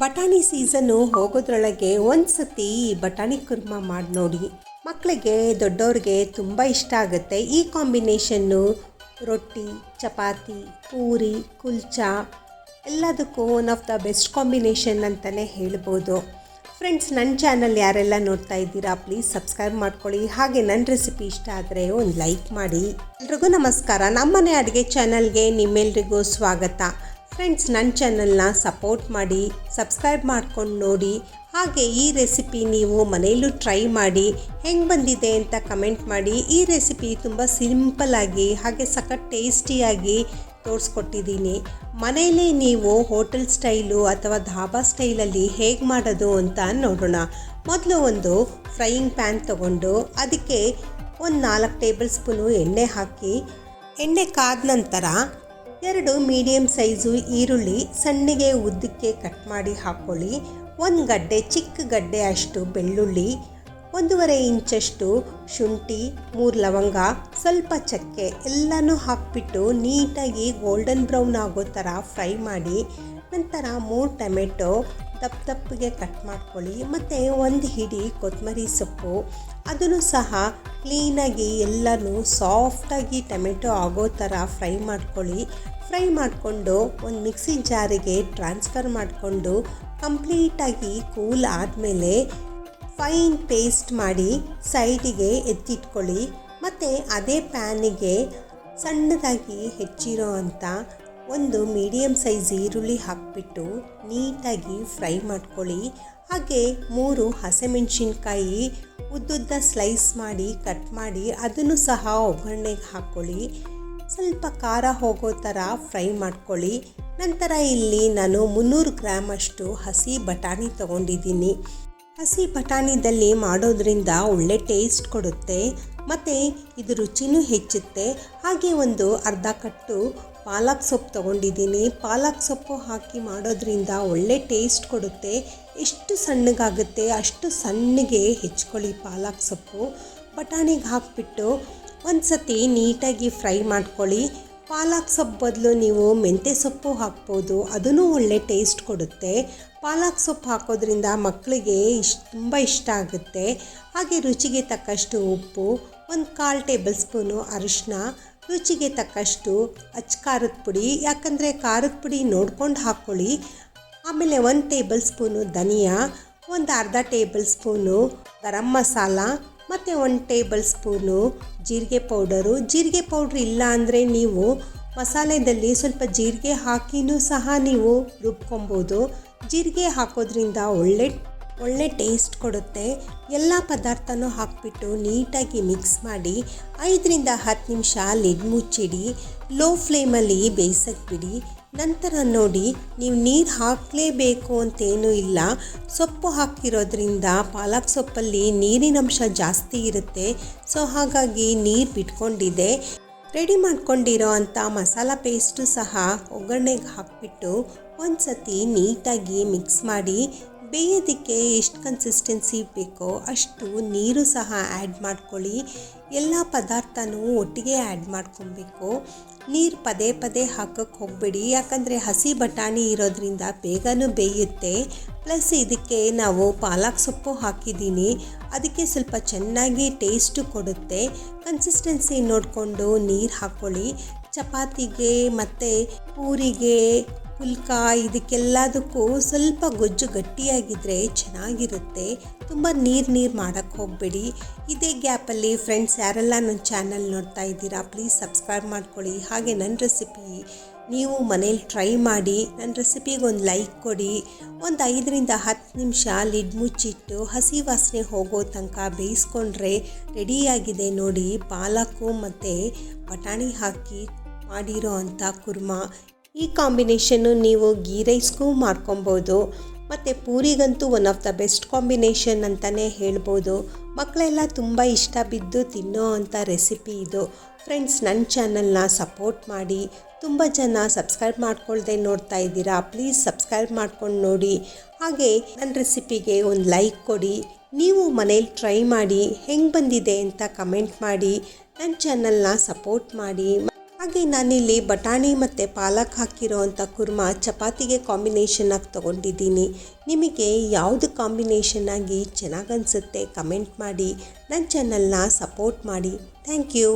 ಬಟಾಣಿ ಸೀಸನ್ನು ಹೋಗೋದ್ರೊಳಗೆ ಒಂದು ಸತಿ ಬಟಾಣಿ ಕುರ್ಮ ಮಾಡಿ ನೋಡಿ. ಮಕ್ಕಳಿಗೆ ದೊಡ್ಡವ್ರಿಗೆ ತುಂಬ ಇಷ್ಟ ಆಗುತ್ತೆ ಈ ಕಾಂಬಿನೇಷನ್ನು ರೊಟ್ಟಿ, ಚಪಾತಿ, ಪೂರಿ, ಕುಲ್ಚಾ ಎಲ್ಲದಕ್ಕೂ one of the best combination ಅಂತಲೇ ಹೇಳ್ಬೋದು. ಫ್ರೆಂಡ್ಸ್ ನನ್ನ ಚಾನಲ್ ಯಾರೆಲ್ಲ ನೋಡ್ತಾ ಇದ್ದೀರಾ ಪ್ಲೀಸ್ ಸಬ್ಸ್ಕ್ರೈಬ್ ಮಾಡ್ಕೊಳ್ಳಿ. ಹಾಗೆ ನನ್ನ ರೆಸಿಪಿ ಇಷ್ಟ ಆದರೆ ಒಂದು ಲೈಕ್ ಮಾಡಿ. ಎಲ್ರಿಗೂ ನಮಸ್ಕಾರ. ನಮ್ಮನೆ ಅಡುಗೆ ಚಾನಲ್ಗೆ ನಿಮ್ಮೆಲ್ರಿಗೂ ಸ್ವಾಗತ. ಫ್ರೆಂಡ್ಸ್ ನನ್ನ ಚಾನಲ್ನ ಸಪೋರ್ಟ್ ಮಾಡಿ ಸಬ್ಸ್ಕ್ರೈಬ್ ಮಾಡ್ಕೊಂಡು ನೋಡಿ, ಹಾಗೆ ಈ ರೆಸಿಪಿ ನೀವು ಮನೆಯಲ್ಲೂ ಟ್ರೈ ಮಾಡಿ, ಹೆಂಗೆ ಬಂದಿದೆ ಅಂತ ಕಮೆಂಟ್ ಮಾಡಿ, ಈ ರೆಸಿಪಿ ತುಂಬ ಸಿಂಪಲ್ಲಾಗಿ ಹಾಗೆ ಸಖತ್ ಟೇಸ್ಟಿಯಾಗಿ ತೋರಿಸ್ಕೊಟ್ಟಿದ್ದೀನಿ. ಮನೆಯಲ್ಲಿ ನೀವು ಹೋಟೆಲ್ ಸ್ಟೈಲು ಅಥವಾ ಧಾಬಾ ಸ್ಟೈಲಲ್ಲಿ ಹೇಗೆ ಮಾಡೋದು ಅಂತ ನೋಡೋಣ. ಮೊದಲು ಒಂದು ಫ್ರೈಯಿಂಗ್ ಪ್ಯಾನ್ ತಗೊಂಡು, ಅದಕ್ಕೆ ಒಂದು ನಾಲ್ಕು ಟೇಬಲ್ ಸ್ಪೂನು ಎಣ್ಣೆ ಹಾಕಿ, ಎಣ್ಣೆ ಕಾದ ನಂತರ ಎರಡು ಮೀಡಿಯಮ್ ಸೈಜು ಈರುಳ್ಳಿ ಸಣ್ಣಗೆ ಉದ್ದಕ್ಕೆ ಕಟ್ ಮಾಡಿ ಹಾಕ್ಕೊಳ್ಳಿ ಒಂದು ಗಡ್ಡೆ ಚಿಕ್ಕ ಗಡ್ಡೆ ಅಷ್ಟು ಬೆಳ್ಳುಳ್ಳಿ, ಒಂದೂವರೆ ಇಂಚಷ್ಟು ಶುಂಠಿ, ಮೂರು ಲವಂಗ, ಸ್ವಲ್ಪ ಚಕ್ಕೆ ಎಲ್ಲನೂ ಹಾಕಿಬಿಟ್ಟು ನೀಟಾಗಿ ಗೋಲ್ಡನ್ ಬ್ರೌನ್ ಆಗೋ ಥರ ಫ್ರೈ ಮಾಡಿ, ನಂತರ ಮೂರು ಟೊಮೆಟೊ ದಪ್ಪ ದಪ್ಪಗೆ ಕಟ್ ಮಾಡ್ಕೊಳ್ಳಿ. ಮತ್ತು ಒಂದು ಹಿಡಿ ಕೊತ್ತಂಬರಿ ಸೊಪ್ಪು, ಅದನ್ನು ಸಹ ಕ್ಲೀನಾಗಿ ಎಲ್ಲನೂ ಸಾಫ್ಟಾಗಿ ಟೊಮೆಟೊ ಆಗೋ ಥರ ಫ್ರೈ ಮಾಡ್ಕೊಳ್ಳಿ. ಫ್ರೈ ಮಾಡಿಕೊಂಡು ಒಂದು ಮಿಕ್ಸಿ ಜಾರಿಗೆ ಟ್ರಾನ್ಸ್ಫರ್ ಮಾಡಿಕೊಂಡು ಕಂಪ್ಲೀಟಾಗಿ ಕೂಲ್ ಆದಮೇಲೆ ಫೈನ್ ಪೇಸ್ಟ್ ಮಾಡಿ ಸೈಡಿಗೆ ಎತ್ತಿಟ್ಕೊಳ್ಳಿ. ಮತ್ತು ಅದೇ ಪ್ಯಾನಿಗೆ ಸಣ್ಣದಾಗಿ ಹೆಚ್ಚಿರೋ ಅಂಥ ಒಂದು ಮೀಡಿಯಮ್ ಸೈಜ್ ಈರುಳ್ಳಿ ಹಾಕಿಬಿಟ್ಟು ನೀಟಾಗಿ ಫ್ರೈ ಮಾಡ್ಕೊಳ್ಳಿ. ಹಾಗೆ ಮೂರು ಹಸಿಮೆಣಸಿನ್ಕಾಯಿ ಉದ್ದುದ್ದ ಸ್ಲೈಸ್ ಮಾಡಿ ಕಟ್ ಮಾಡಿ ಅದನ್ನು ಸಹ ಒಗ್ಗರಣೆಗೆ ಹಾಕ್ಕೊಳ್ಳಿ. ಸ್ವಲ್ಪ ಖಾರ ಹೋಗೋ ಥರ ಫ್ರೈ ಮಾಡ್ಕೊಳ್ಳಿ. ನಂತರ ಇಲ್ಲಿ ನಾನು ಮುನ್ನೂರು ಗ್ರಾಮ್ ಅಷ್ಟು ಹಸಿ ಬಟಾಣಿ ತೊಗೊಂಡಿದ್ದೀನಿ. ಹಸಿ ಬಟಾಣಿದಲ್ಲಿ ಮಾಡೋದ್ರಿಂದ ಒಳ್ಳೆ ಟೇಸ್ಟ್ ಕೊಡುತ್ತೆ, ಮತ್ತು ಇದು ರುಚಿನೂ ಹೆಚ್ಚುತ್ತೆ. ಹಾಗೆ ಒಂದು ಅರ್ಧ ಕಟ್ಟು ಪಾಲಕ್ ಸೊಪ್ಪು ತೊಗೊಂಡಿದ್ದೀನಿ. ಪಾಲಕ್ ಸೊಪ್ಪು ಹಾಕಿ ಮಾಡೋದ್ರಿಂದ ಒಳ್ಳೆ ಟೇಸ್ಟ್ ಕೊಡುತ್ತೆ. ಎಷ್ಟು ಸಣ್ಣಗಾಗುತ್ತೆ ಅಷ್ಟು ಸಣ್ಣಗೆ ಹೆಚ್ಕೊಳ್ಳಿ ಪಾಲಕ್ ಸೊಪ್ಪು. ಬಟಾಣಿಗೆ ಹಾಕಿಬಿಟ್ಟು ಒಂದು ಸತಿ ನೀಟಾಗಿ ಫ್ರೈ ಮಾಡ್ಕೊಳ್ಳಿ. ಪಾಲಕ್ ಸೊಪ್ಪು ಬದಲು ನೀವು ಮೆಂತ್ಯ ಸೊಪ್ಪು ಹಾಕ್ಬೋದು. ಅದೂ ಒಳ್ಳೆ ಟೇಸ್ಟ್ ಕೊಡುತ್ತೆ. ಪಾಲಕ್ ಸೊಪ್ಪು ಹಾಕೋದ್ರಿಂದ ಮಕ್ಕಳಿಗೆ ಇಷ್ಟ ತುಂಬ ಇಷ್ಟ ಆಗುತ್ತೆ. ಹಾಗೆ ರುಚಿಗೆ ತಕ್ಕಷ್ಟು ಉಪ್ಪು, ಒಂದು ಕಾಲು ಟೇಬಲ್ ಸ್ಪೂನು ಅರಿಶಿನ ರುಚಿಗೆ ತಕ್ಕಷ್ಟು ಅಚ್ಚ ಖಾರದ ಪುಡಿ, ಯಾಕಂದರೆ ಖಾರದ ಪುಡಿ ನೋಡ್ಕೊಂಡು ಹಾಕ್ಕೊಳ್ಳಿ ಆಮೇಲೆ ಒಂದು ಟೇಬಲ್ ಸ್ಪೂನು ಧನಿಯಾ, ಒಂದು ಅರ್ಧ ಟೇಬಲ್ ಸ್ಪೂನು ಗರಂ ಮಸಾಲ ಮತ್ತು ಒಂದು ಟೇಬಲ್ ಸ್ಪೂನು ಜೀರಿಗೆ ಪೌಡರು ಜೀರಿಗೆ ಪೌಡ್ರ್ ಇಲ್ಲ ಅಂದರೆ ನೀವು ಮಸಾಲೆದಲ್ಲಿ ಸ್ವಲ್ಪ ಜೀರಿಗೆ ಹಾಕಿನೂ ಸಹ ನೀವು ರುಬ್ಕೊಬೋದು. ಜೀರಿಗೆ ಹಾಕೋದ್ರಿಂದ ಒಳ್ಳೆ ಒಳ್ಳೆ ಟೇಸ್ಟ್ ಕೊಡುತ್ತೆ. ಎಲ್ಲ ಪದಾರ್ಥನೂ ಹಾಕಿಬಿಟ್ಟು ನೀಟಾಗಿ ಮಿಕ್ಸ್ ಮಾಡಿ ಐದರಿಂದ ಹತ್ತು ನಿಮಿಷ ಲಿಡ್ ಮುಚ್ಚಿಡಿ. ಲೋ ಫ್ಲೇಮಲ್ಲಿ ಬೇಯಿಸಕ್ಕೆ ಬಿಡಿ. ನಂತರ ನೋಡಿ, ನೀವು ನೀರು ಹಾಕಲೇಬೇಕು ಅಂತೇನೂ ಇಲ್ಲ. ಸೊಪ್ಪು ಹಾಕಿರೋದ್ರಿಂದ ಪಾಲಕ್ ಸೊಪ್ಪಲ್ಲಿ ನೀರಿನಂಶ ಜಾಸ್ತಿ ಇರುತ್ತೆ. ಸೊ, ಹಾಗಾಗಿ ನೀರು ಬಿಟ್ಕೊಂಡಿದೆ. ರೆಡಿ ಮಾಡ್ಕೊಂಡಿರೋ ಅಂಥ ಮಸಾಲ ಪೇಸ್ಟು ಸಹ ಒಗ್ಗರಣೆಗೆ ಹಾಕಿಬಿಟ್ಟು ಒಂದು ಸತಿ ನೀಟಾಗಿ ಮಿಕ್ಸ್ ಮಾಡಿ ಬೇಯೋದಕ್ಕೆ ಎಷ್ಟು ಕನ್ಸಿಸ್ಟೆನ್ಸಿ ಬೇಕೋ ಅಷ್ಟು ನೀರು ಸಹ ಆ್ಯಡ್ ಮಾಡ್ಕೊಳ್ಳಿ. ಎಲ್ಲ ಪದಾರ್ಥನೂ ಒಟ್ಟಿಗೆ ಆ್ಯಡ್ ಮಾಡ್ಕೊಬೇಕು. ನೀರು ಪದೇ ಪದೇ ಹಾಕೋಕ್ಕೆ ಹೋಗಬೇಡಿ. ಯಾಕಂದರೆ ಹಸಿ ಬಟಾಣಿ ಇರೋದ್ರಿಂದ ಬೇಗನೂ ಬೇಯುತ್ತೆ. ಪ್ಲಸ್ ಇದಕ್ಕೆ ನಾವು ಪಾಲಕ್ ಸೊಪ್ಪು ಹಾಕಿದ್ದೀನಿ. ಅದಕ್ಕೆ ಸ್ವಲ್ಪ ಚೆನ್ನಾಗಿ ಟೇಸ್ಟು ಕೊಡುತ್ತೆ. ಕನ್ಸಿಸ್ಟೆನ್ಸಿ ನೋಡಿಕೊಂಡು ನೀರು ಹಾಕ್ಕೊಳ್ಳಿ ಚಪಾತಿಗೆ ಮತ್ತು ಪೂರಿಗೆ ಪುಲ್ಕ ಇದಕ್ಕೆಲ್ಲದಕ್ಕೂ ಸ್ವಲ್ಪ ಗೊಜ್ಜು ಗಟ್ಟಿಯಾಗಿದ್ದರೆ ಚೆನ್ನಾಗಿರುತ್ತೆ. ತುಂಬ ನೀರು ನೀರು ಮಾಡೋಕ್ಕೆ ಹೋಗಬೇಡಿ. ಇದೇ ಗ್ಯಾಪಲ್ಲಿ ಫ್ರೆಂಡ್ಸ್ ಯಾರೆಲ್ಲ ನನ್ನ ಚಾನಲ್ ನೋಡ್ತಾ ಇದ್ದೀರಾ ಪ್ಲೀಸ್ ಸಬ್ಸ್ಕ್ರೈಬ್ ಮಾಡ್ಕೊಳ್ಳಿ. ಹಾಗೆ ನನ್ನ ರೆಸಿಪಿ ನೀವು ಮನೇಲಿ ಟ್ರೈ ಮಾಡಿ ನನ್ನ ರೆಸಿಪಿಗೆ ಒಂದು ಲೈಕ್ ಕೊಡಿ. ಒಂದು ಐದರಿಂದ ಹತ್ತು ನಿಮಿಷ ಲಿಡ್ ಮುಚ್ಚಿಟ್ಟು ಹಸಿ ವಾಸನೆ ಹೋಗೋ ತನಕ ಬೇಯಿಸ್ಕೊಂಡ್ರೆ ರೆಡಿಯಾಗಿದೆ ನೋಡಿ. ಪಾಲಕು ಮತ್ತು ಬಟಾಣಿ ಹಾಕಿ ಮಾಡಿರೋ ಅಂಥ ಕುರ್ಮ. ಈ ಕಾಂಬಿನೇಷನ್ನು ನೀವು ಗೀ ರೈಸ್ಗೂ ಮಾಡ್ಕೊಬೋದು. ಮತ್ತು ಪೂರಿಗಂತೂ one of the best combination ಅಂತಲೇ ಹೇಳ್ಬೋದು. ಮಕ್ಕಳೆಲ್ಲ ತುಂಬ ಇಷ್ಟ ಬಿದ್ದು ತಿನ್ನೋ ಅಂಥ ರೆಸಿಪಿ ಇದು. ಫ್ರೆಂಡ್ಸ್ ನನ್ನ ಚಾನಲ್ನ ಸಪೋರ್ಟ್ ಮಾಡಿ. ತುಂಬ ಜನ ಸಬ್ಸ್ಕ್ರೈಬ್ ಮಾಡ್ಕೊಳ್ದೆ ನೋಡ್ತಾ ಇದ್ದೀರಾ ಪ್ಲೀಸ್ ಸಬ್ಸ್ಕ್ರೈಬ್ ಮಾಡ್ಕೊಂಡು ನೋಡಿ. ಹಾಗೆ ನನ್ನ ರೆಸಿಪಿಗೆ ಒಂದು ಲೈಕ್ ಕೊಡಿ. ನೀವು ಮನೇಲಿ ಟ್ರೈ ಮಾಡಿ, ಹೆಂಗೆ ಬಂದಿದೆ ಅಂತ ಕಮೆಂಟ್ ಮಾಡಿ. ನನ್ನ ಚಾನಲ್ನ ಸಪೋರ್ಟ್ ಮಾಡಿ. ಹಾಗೆ ನಾನಿಲ್ಲಿ ಬಟಾಣಿ ಮತ್ತು ಪಾಲಕ್ ಹಾಕಿರೋವಂಥ ಕುರ್ಮಾ ಚಪಾತಿಗೆ ಕಾಂಬಿನೇಷನ್ ಆಗಿ ತೊಗೊಂಡಿದ್ದೀನಿ. ನಿಮಗೆ ಯಾವುದು ಕಾಂಬಿನೇಷನ್ ಆಗಿ ಚೆನ್ನಾಗಿ ಅನಿಸುತ್ತೆ ಕಮೆಂಟ್ ಮಾಡಿ ನನ್ನ ಚಾನಲ್ನ ಸಪೋರ್ಟ್ ಮಾಡಿ. Thank you